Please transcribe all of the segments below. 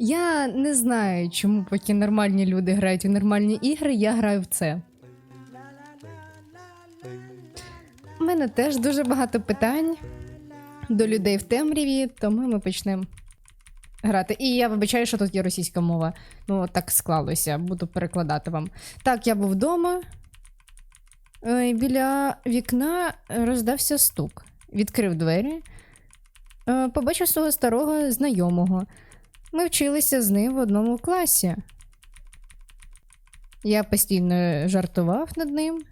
Я не знаю, чому поки нормальні люди грають у нормальні ігри, я граю в це. У мене теж дуже багато питань до людей в темряві, тому ми почнемо грати. І я вибачаю, що тут є російська мова. Ну, так склалося, буду перекладати вам. Так, я був вдома. Е, Біля вікна роздався стук. Відкрив двері, е, побачив свого старого знайомого. Ми вчилися з ним в одному класі. Я постійно жартував над ним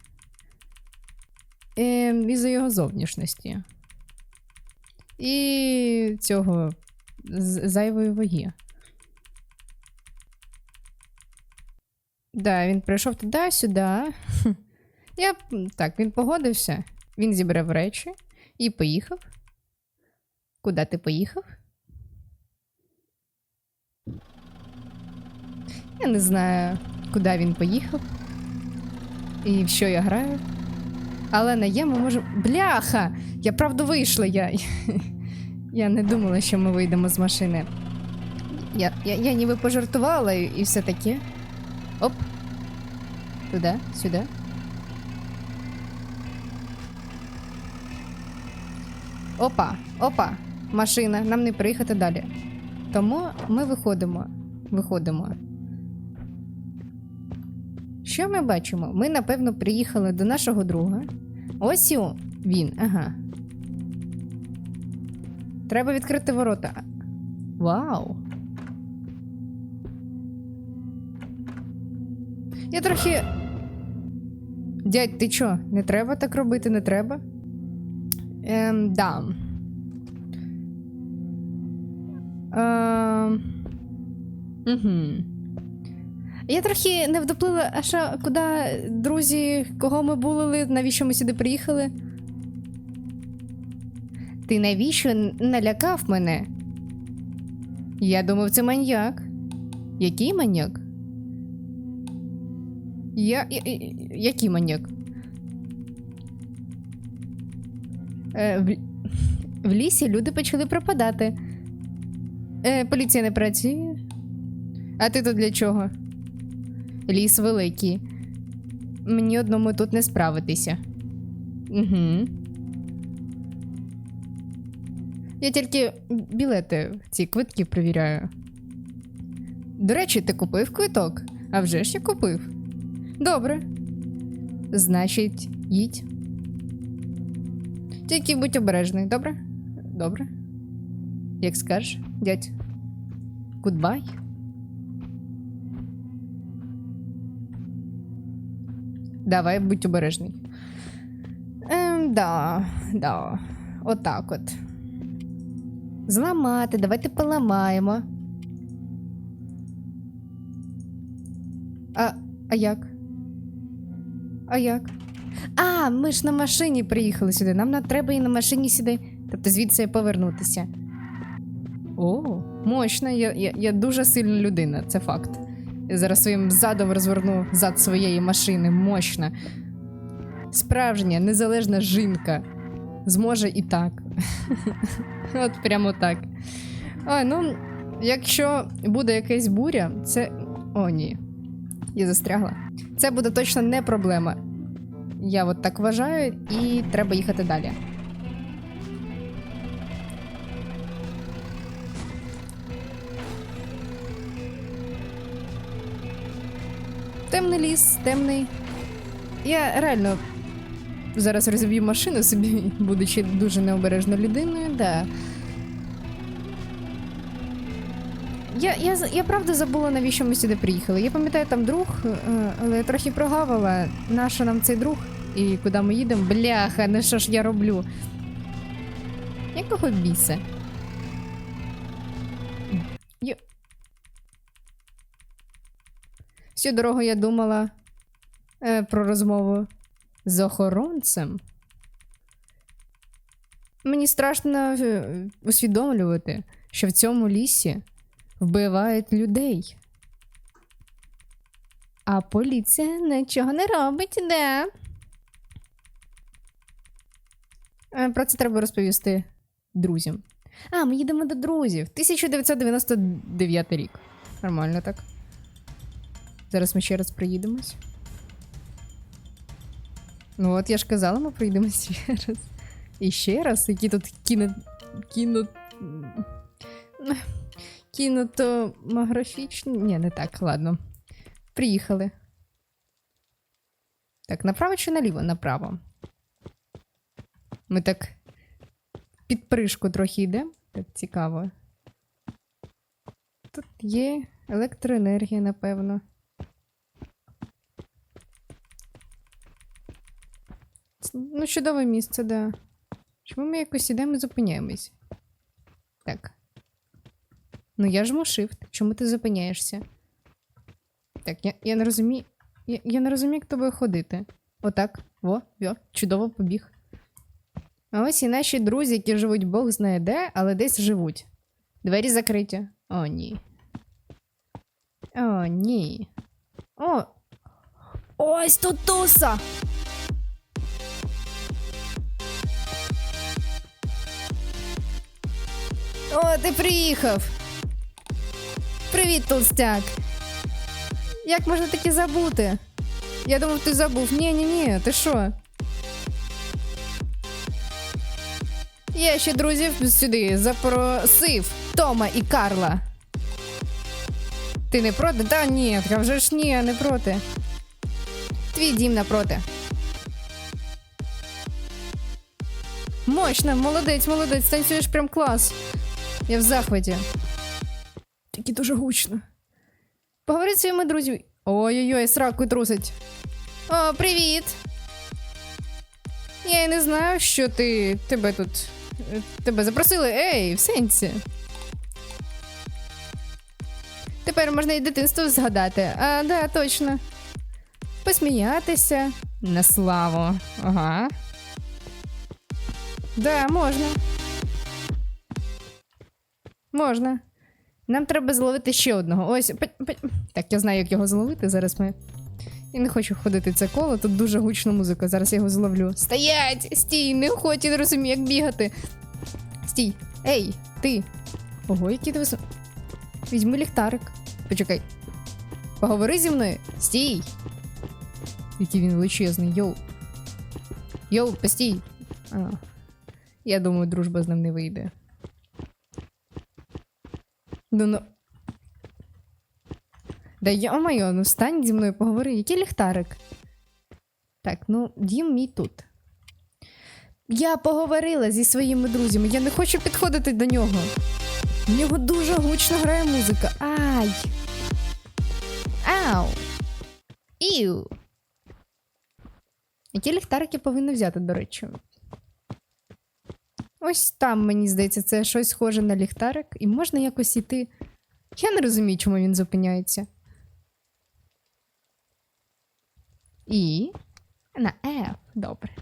е, із-за його зовнішності. І цього зайвої ваги. Да, він прийшов туди-сюди. Я так, він погодився. Він зібрав речі і поїхав. Куди ти поїхав? Я не знаю, куди він поїхав. І в що я граю. Але на є ми можемо. Бляха! Я правда вийшла. Я, я не думала, що ми вийдемо з машини. Я, я, я ніби пожартувала і, і все таке. Оп. Туди, сюди. Опа, опа, машина, нам не приїхати далі. Тому ми виходимо. Виходимо. Що ми бачимо? Ми, напевно, приїхали до нашого друга. Ось він, ага. Треба відкрити ворота. Вау. Я трохи. Дядь, ти чо? Не треба так робити, не треба? Ем, да. Ем... Угу. Я трохи не вдоплила, а що, куди друзі, кого ми булили, навіщо ми сюди приїхали? Ти навіщо налякав мене? Я думав, це маньяк. Який маньяк? Я. я- я- Який маньяк? Е, в, в лісі люди почали пропадати. Е, поліція не працює. А ти тут для чого? Ліс великий. Мені одному тут не справитися. Угу. Я тільки білети, ці квитки перевіряю. До речі, ти купив квиток? А вже ж я купив. Добре. Значить, їдь. Тільки будь обережний, добре? Добре. Як скажеш, дядь. Гудбай. Давай, будь обережний. Ем, да, да. Отак от. Зламати, давайте поламаємо. А, а як? А як? А, ми ж на машині приїхали сюди. Нам на- треба і на машині сюди. Тобто звідси повернутися. О, мощно. Я, я, я дуже сильна людина, це факт. Зараз своїм задом розверну зад своєї машини. Мощно. Справжня, незалежна жінка. Зможе і так. От прямо так. А, ну, якщо буде якась буря, це. О, ні. Я застрягла. Це буде точно не проблема. Я от так вважаю, і треба їхати далі. Темний ліс, темний. Я реально зараз розіб'ю машину собі, будучи дуже необережною людиною, да. Я, я, я правда забула, навіщо ми сюди приїхали. Я пам'ятаю, там друг, е, але я трохи прогавила, нащо нам цей друг і куди ми їдемо. Бляха, ну що ж я роблю? Якого біса? Всю дорогу я думала е, про розмову з охоронцем. Мені страшно е, усвідомлювати, що в цьому лісі вбивають людей. А поліція нічого не робить, де? Е, Про це треба розповісти друзям. А, ми їдемо до друзів. 1999 рік. Нормально так. Зараз ми ще раз приїдемось. Ну от я ж казала, ми приїдемось ще раз. І ще раз, які тут кіно. кіно. Кінотомографічні. Ні, не так, ладно. Приїхали. Так, направо чи наліво? Направо. Ми так під пришку трохи йдемо. Так цікаво. Тут є електроенергія, напевно. Ну, чудове місце, да. Чому ми якось ідемо і зупиняємось? Так. Ну, я жму shift. Чому ти зупиняєшся? Так, я, я не розумію. Я, я не розумію, як тобою ходити. Отак. Во, во, чудово побіг. А ось і наші друзі, які живуть Бог знає де, але десь живуть. Двері закриті. О, ні. О, ні. О. Ось тут туса! О, ти приїхав. Привіт, толстяк. Як можна таке забути? Я думав, ти забув. Ні, ні, ні, ти що? Я ще друзів сюди запросив Тома і Карла. Ти не проти? Та ні, а вже ж ні, не проти. Твій дім напроти. Мощно, молодець, молодець, танцюєш прям клас. Я в захваті. Тільки дуже гучно. Поговори зі своїми друзями. Ой-ой-ой, сраку трусить. О, привіт! Я й не знаю, що ти тебе тут. Тебе запросили. Ей, в сенсі. Тепер можна і дитинство згадати. А, да, точно. Посміятися. На славу. Ага. Да, можна. Можна. Нам треба зловити ще одного. Ось. Так, я знаю, як його зловити. Зараз ми. Я не хочу ходити це коло, тут дуже гучна музика. Зараз я його зловлю. Стоять! Стій, не я не розумію, як бігати. Стій. Ей, ти. Ого, який ти висо... Візьми ліхтарик. Почекай. Поговори зі мною. Стій. Який він величезний, йоу. Йоу, постій. А. Я думаю, дружба з ним не вийде. Ну, ну. Да йо-моє, ну встань зі мною поговори. Який ліхтарик? Так, ну, дім мій тут. Я поговорила зі своїми друзями. Я не хочу підходити до нього. В нього дуже гучно грає музика. Ай! Ау! Іу! Які ліхтарик я повинна взяти, до речі? Ось там, мені здається, це щось схоже на ліхтарик, і можна якось іти. Я не розумію, чому він зупиняється. І. На F. Добре.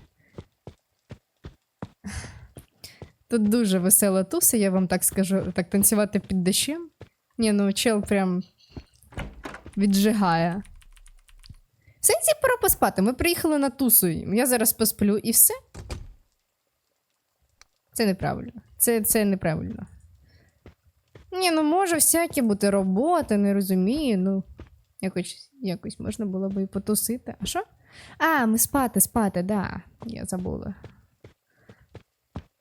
Тут дуже весела туса, я вам так скажу, так танцювати під дощем. Ні, ну чел прям віджигає. В сенсі пора поспати. Ми приїхали на тусу. Я зараз посплю і все. Це неправильно. Це, це неправильно. Ні, ну може всякі бути роботи, не розумію. Ну, якось, якось можна було би і потусити. А що? А, ми спати, спати, да. Я забула.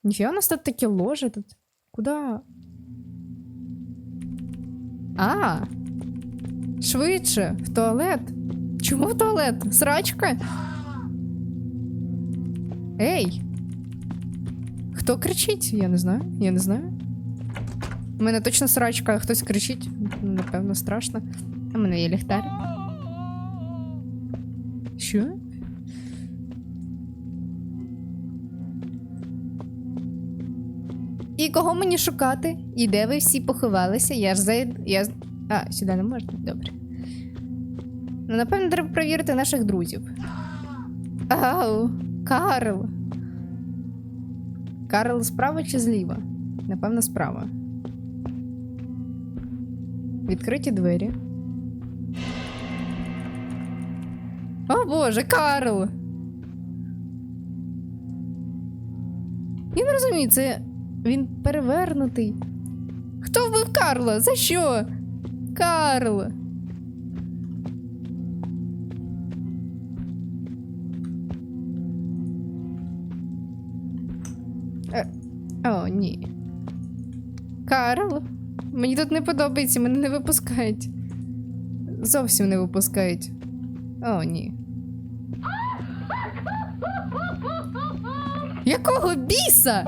Ніфіга у нас тут таке ложе тут. Куда? А. Швидше, в туалет. Чому в туалет? Срачка? Ей! Хто кричить? Я не знаю. Я не знаю. У мене точно срачка, а хтось кричить. Напевно, страшно. В мене є ліхтар. Що? І кого мені шукати? І де ви всі поховалися? Я ж зайду. Я... А, сюди не можна? Добре. Ну, напевно, треба перевірити наших друзів. Ау, Карл. Карл справа чи зліва? Напевно, справа. Відкриті двері. О боже, Карл! Я не розумію, це Він перевернутий. Хто вбив Карла? За що? Карл. Ні. Карл? Мені тут не подобається, мене не випускають. Зовсім не випускають. О, ні. Якого біса?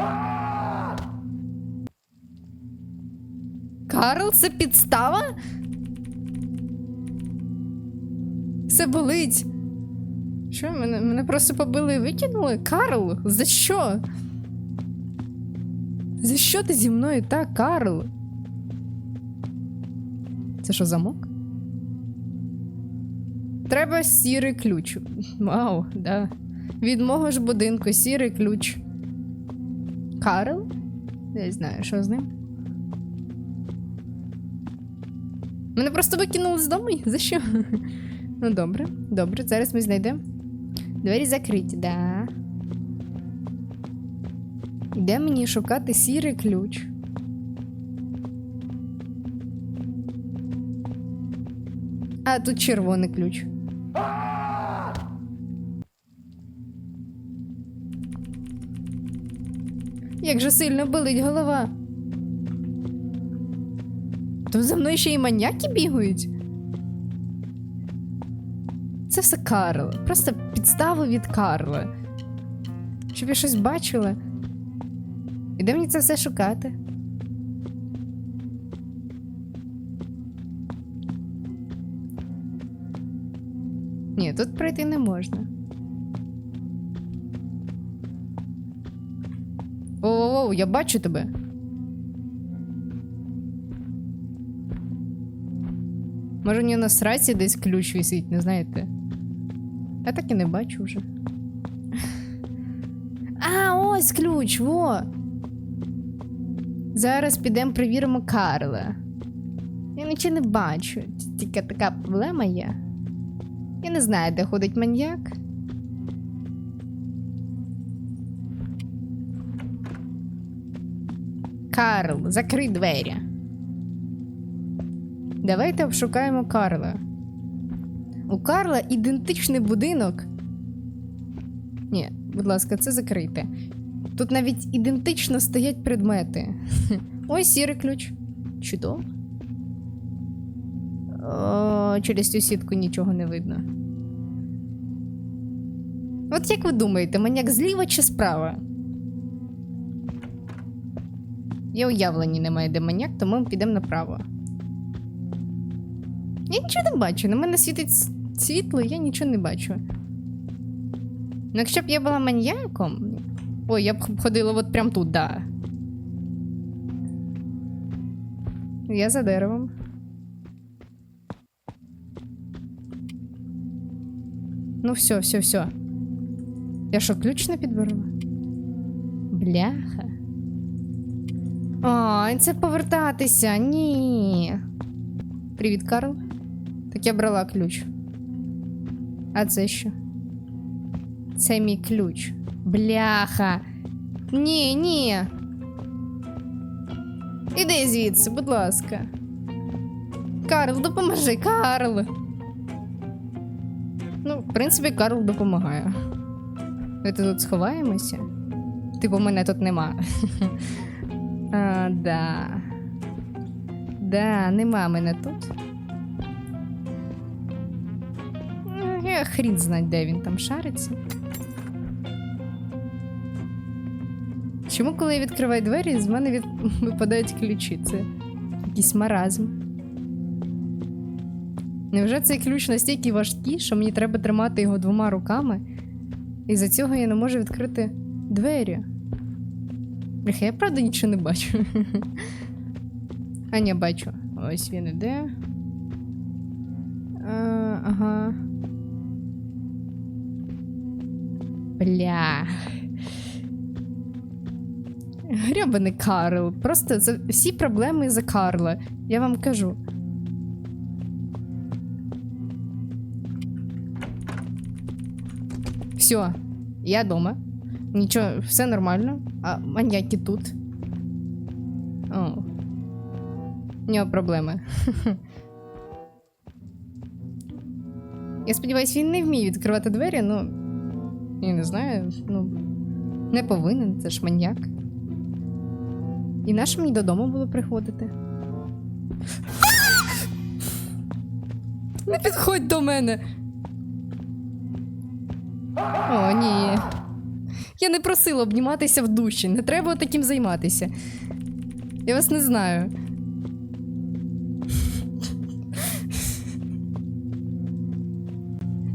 Карл, це підстава? Все болить. Що, мене, мене просто побили і викинули? Карл, за що? За що ти зі мною так, Карл? Це що, замок? Треба сірий ключ. Вау, да. Від мого ж будинку сірий ключ. Карл? Я не знаю, що з ним. Мене просто викинули з дому? За що? Ну, добре, добре, зараз ми знайдемо. Двері закриті, да. Де мені шукати сірий ключ? А, тут червоний ключ. Як же сильно болить голова. То за мною ще й маньяки бігають. Це все Карл. Просто підстави від Карла. Щоб я щось бачила. І де мені це все шукати? Ні, тут пройти не можна. Оу, я бачу тебе. Може, у нього на сраці десь ключ висить, не знаєте? Я так і не бачу вже. А, ось ключ, во. Зараз підемо перевіримо Карла. Я нічого не бачу. Тільки така проблема є. Я не знаю, де ходить маньяк. Карл, закрий двері. Давайте обшукаємо Карла. У Карла ідентичний будинок. Ні, будь ласка, це закрийте. Тут навіть ідентично стоять предмети. Ось сірий ключ. Чудово. О, через цю сітку нічого не видно. От як ви думаєте, маньяк зліва чи справа? Я уявлення не маю, де маньяк, тому ми підемо направо. Я нічого не бачу. На мене світить світло, я нічого не бачу. Ну, якщо б я була маньяком. Ой, я б ходила от прям тут, да. Я за деревом. Ну, все, все, все. Я що, ключ не підберу? Бляха. Ой, це повертатися. Ні. Привіт, Карл. Так я брала ключ. А це що? Це мій ключ. Бляха. Ні, ні. Іди звідси, будь ласка. Карл, допоможи, Карл. Ну, в принципі, Карл допомагає. Давайте тут сховаємося. Типу, мене тут нема. А, да. Да, нема мене тут. Ну, Я хрін знать, де він там шариться. Чому, коли я відкриваю двері, з мене від... випадають ключі? Це якийсь маразм. Невже цей ключ настільки важкий, що мені треба тримати його двома руками? І за цього я не можу відкрити двері. Бляха, я правда нічого не бачу. А ні, бачу. Ось він іде. А, ага. Бля. Гребаний Карл. Просто за всі проблеми за Карла. Я вам кажу. Все, я дома. Нічого, все нормально. А маньяки тут. О. У нього проблеми. Я сподіваюся, він не вміє відкривати двері, ну. Я не знаю, ну. Не повинен, це ж маньяк. І наше мені додому було приходити. Не підходь до мене. О, ні. Я не просила обніматися в душі. Не треба таким займатися. Я вас не знаю.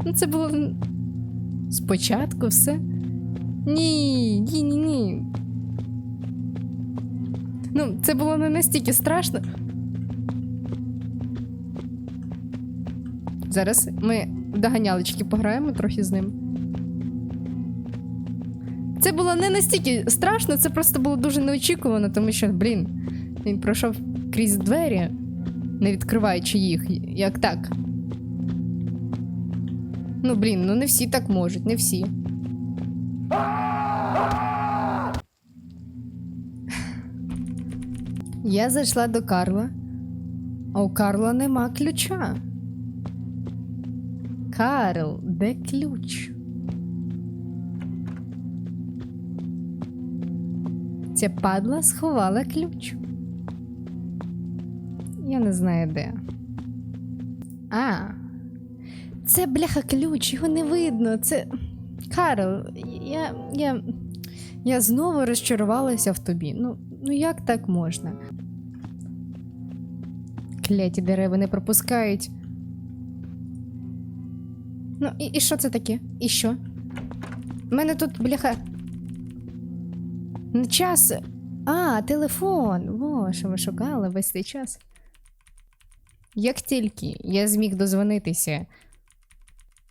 Ну, це було спочатку все. Ні, ні, ні, ні. Ну, це було не настільки страшно. Зараз ми в доганялочки пограємо трохи з ним. Це було не настільки страшно, це просто було дуже неочікувано, тому що, блін, він пройшов крізь двері, не відкриваючи їх. Як так? Ну, блін, ну не всі так можуть, не всі. Я зайшла до Карла, а у Карла нема ключа. Карл, де ключ? Ця падла сховала ключ. Я не знаю де. А. Це бляха ключ, його не видно. Це. Карл, я. я. Я знову розчарувалася в тобі. Ну, ну як так можна? Кляті дерева не пропускають. Ну, і, і що це таке? І що? У мене тут, бляха. Час. А, телефон. Во, що ви шукали весь цей час. Як тільки я зміг дозвонитися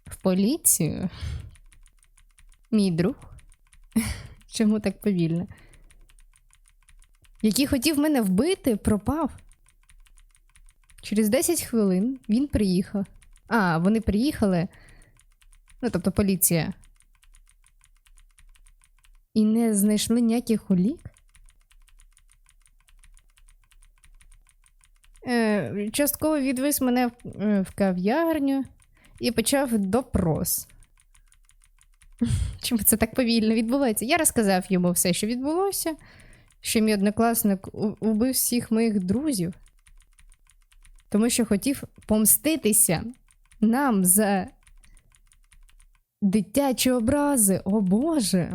в поліцію, мій друг, чому так повільно? Який хотів мене вбити, пропав. Через 10 хвилин він приїхав. А, вони приїхали. Ну, тобто поліція. І не знайшли ніяких улік? Е, частково відвіз мене в, е, в кав'ярню і почав допрос. Чому це так повільно відбувається? Я розказав йому все, що відбулося, що мій однокласник убив всіх моїх друзів, тому що хотів помститися нам за дитячі образи. О Боже.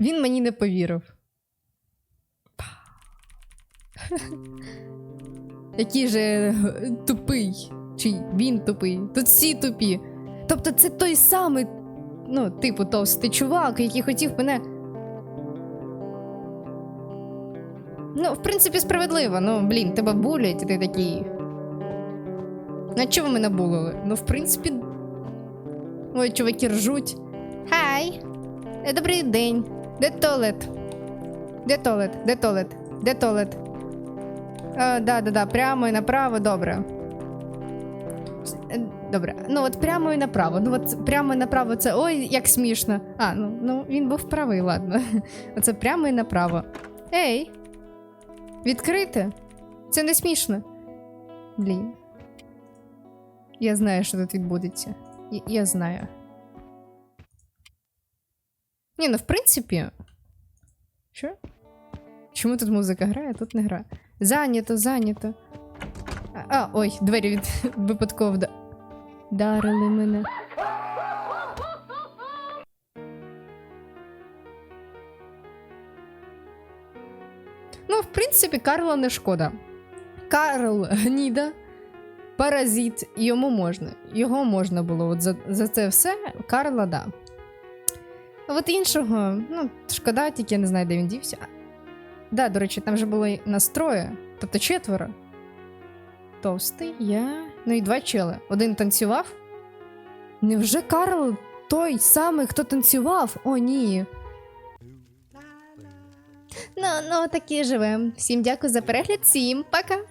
Він мені не повірив. Який же е, тупий. Чи він тупий? Тут всі тупі. Тобто це той самий, ну, типу, товстий чувак, який хотів мене. Ну, в принципі, справедливо. Ну, блін, тебе булять, і ти такий. На чого ви мене булили? Ну, в принципі. Ой, чуваки ржуть. Хай! Е, Добрий день. Де туалет? Де туалет? Де туалет? Де туалет? Да, да, да, прямо і направо, добре. Добре. Ну от прямо і направо. Ну от прямо і направо це ой, як смішно. А, ну, ну він був правий, ладно. Оце прямо і направо. Ей! Відкрите? Це не смішно. Блін. Я знаю, що тут відбудеться. Я, я знаю. Ні, ну в принципі. Що? Чому тут музика грає, а тут не грає? Зайнято, зайнято. А, ой, двері від випадково. Дарили мене. Ну, в принципі, Карла не шкода. Карл гніда, паразит, йому можна. Його можна було. От за, за це все Карла, да. От іншого, ну, шкода, тільки я не знаю, де він дівся. Да, до речі, там же було нас троє, тобто четверо. Товстий, я. Ну і два чели. Один танцював. Невже Карл той самий, хто танцював? О, ні. Ну, ну, такі живем. Всім дякую за перегляд, всім пока!